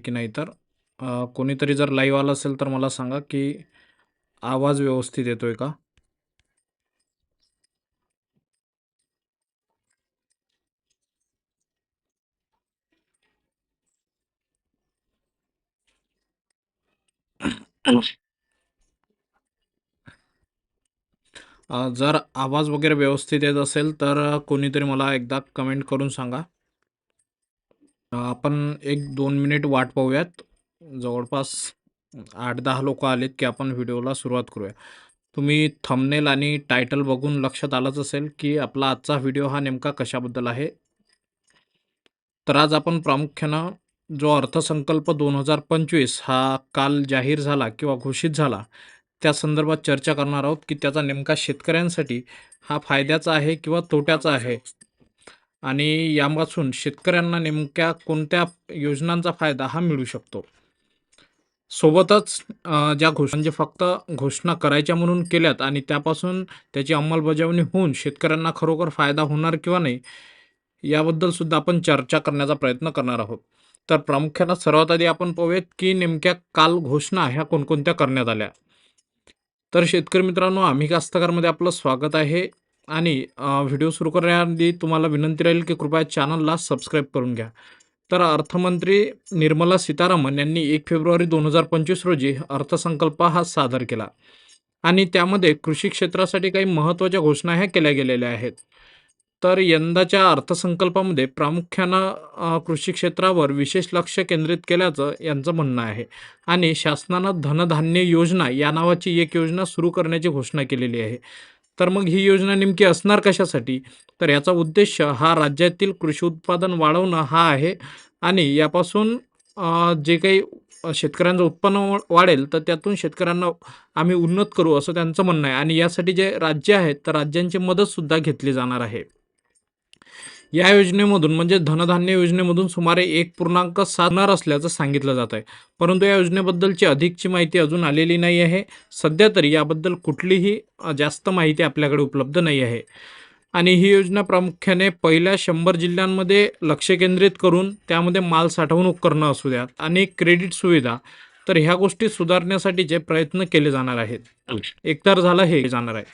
की नाही तर अ, कोणीतरी जर लाईव्ह आलं असेल तर मला सांगा की आवाज व्यवस्थित येतोय का? अ, जर आवाज वगैरे व्यवस्थित येत असेल तर अ, कोणीतरी मला एकदा कमेंट करून सांगा. आपण एक दोन मिनिट वाट पाहूयात. जवळपास आठ दहा लोक आलेत की आपण व्हिडिओला सुरुवात करूया. तुम्ही थंबनेल आणि टायटल बघून लक्षात आलंच असेल की आपला आजचा व्हिडिओ हा नेमका कशाबद्दल आहे? तर आज आपण प्रामुख्यानं जो अर्थसंकल्प दोन हजार पंचवीस हा काल जाहीर झाला किंवा घोषित झाला त्या संदर्भात चर्चा करणार आहोत की त्याचा नेमका शेतकऱ्यांसाठी हा फायद्याचा आहे किंवा तोट्याचा आहे. आणि यापासून शेतकऱ्यांना नेमक्या कोणत्या योजनांचा फायदा हा मिळू शकतो? सोबतच ज्या घोष म्हणजे फक्त घोषणा करायच्या म्हणून केल्यात आणि त्यापासून त्याची अंमलबजावणी होऊन शेतकऱ्यांना खरोखर फायदा होणार किंवा नाही याबद्दल सुद्धा आपण चर्चा करण्याचा प्रयत्न करणार आहोत. तर प्रामुख्यानं सर्वात आधी आपण पाहूयात की नेमक्या काल घोषणा ह्या कोणकोणत्या करण्यात आल्या. तर शेतकरी मित्रांनो आम्ही कास्तकारमध्ये आपलं स्वागत आहे. आणि व्हिडिओ सुरू करण्याआधी तुम्हाला विनंती राहील की कृपया चॅनलला सबस्क्राईब करून घ्या. तर अर्थमंत्री निर्मला सीतारामन यांनी एक फेब्रुवारी दोन हजार पंचवीस रोजी अर्थसंकल्प हा सादर केला. आणि त्यामध्ये कृषी क्षेत्रासाठी काही महत्त्वाच्या घोषणा ह्या केल्या गेलेल्या आहेत. तर यंदाच्या अर्थसंकल्पामध्ये प्रामुख्यानं कृषी क्षेत्रावर विशेष लक्ष केंद्रित केल्याचं यांचं म्हणणं आहे. आणि शासनानं धनधान्य योजना या नावाची एक योजना सुरू करण्याची घोषणा केलेली आहे. तर मग ही योजना नेमकी असणार कशासाठी? तर याचा उद्देश हा राज्यातील कृषी उत्पादन वाढवणं हा आहे. आणि यापासून जे काही शेतकऱ्यांचं उत्पन्न वाढेल तर त्यातून शेतकऱ्यांना आम्ही उन्नत करू असं त्यांचं म्हणणं आहे. आणि यासाठी जे राज्य आहेत तर राज्यांची मदतसुद्धा घेतली जाणार आहे. या योजनेमधून म्हणजे धनधान्य योजनेमधून सुमारे एक पूर्णांक साधणार असल्याचं सांगितलं जात आहे. परंतु या योजनेबद्दलची अधिकची माहिती अजून आलेली नाही आहे. सध्या तरी याबद्दल कुठलीही जास्त माहिती आपल्याकडे उपलब्ध नाही आहे. आणि ही योजना प्रामुख्याने पहिल्या शंभर जिल्ह्यांमध्ये लक्ष केंद्रित करून त्यामध्ये माल साठवणूक करणं असू द्या आणि क्रेडिट सुविधा तर ह्या गोष्टी सुधारण्यासाठीचे प्रयत्न केले जाणार आहेत. एकतर झालं हे जाणार आहे.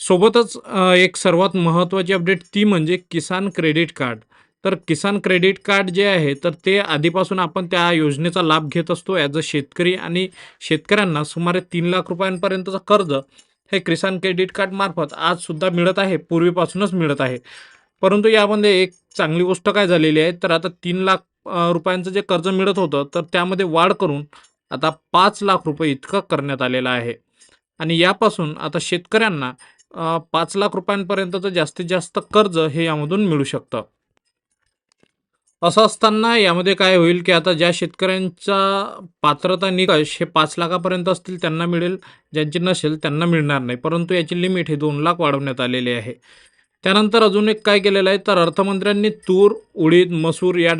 सोबतच एक सर्वात महत्त्वाची अपडेट ती म्हणजे किसान क्रेडिट कार्ड. तर किसान क्रेडिट कार्ड जे आहे तर ते आधीपासून आपण त्या योजनेचा लाभ घेत असतो. ॲज अ शेतकरी आणि शेतकऱ्यांना सुमारे तीन लाख रुपयांपर्यंतचं कर्ज हे किसान क्रेडिट कार्ड मार्फत आजसुद्धा मिळत आहे. पूर्वीपासूनच मिळत आहे. परंतु यामध्ये एक चांगली गोष्ट काय झालेली आहे तर आता तीन लाख रुपयांचं जे कर्ज मिळत होतं तर त्यामध्ये वाढ करून आता पाच लाख रुपये इतकं करण्यात आलेलं आहे. आणि यापासून आता शेतकऱ्यांना पाच लाख रुपयांपर्यंतचं जास्तीत जास्त कर्ज हे यामधून मिळू शकतं. असं असताना यामध्ये काय होईल की आता ज्या शेतकऱ्यांचा पात्रता निकष हे पाच लाखापर्यंत असतील त्यांना मिळेल. ज्यांची नसेल त्यांना मिळणार नाही. परंतु याची लिमिट हे दोन लाख वाढवण्यात आलेली आहे. त्यानंतर अजून एक काय केलेलं आहे? तर अर्थमंत्र्यांनी तूर उडीद मसूर या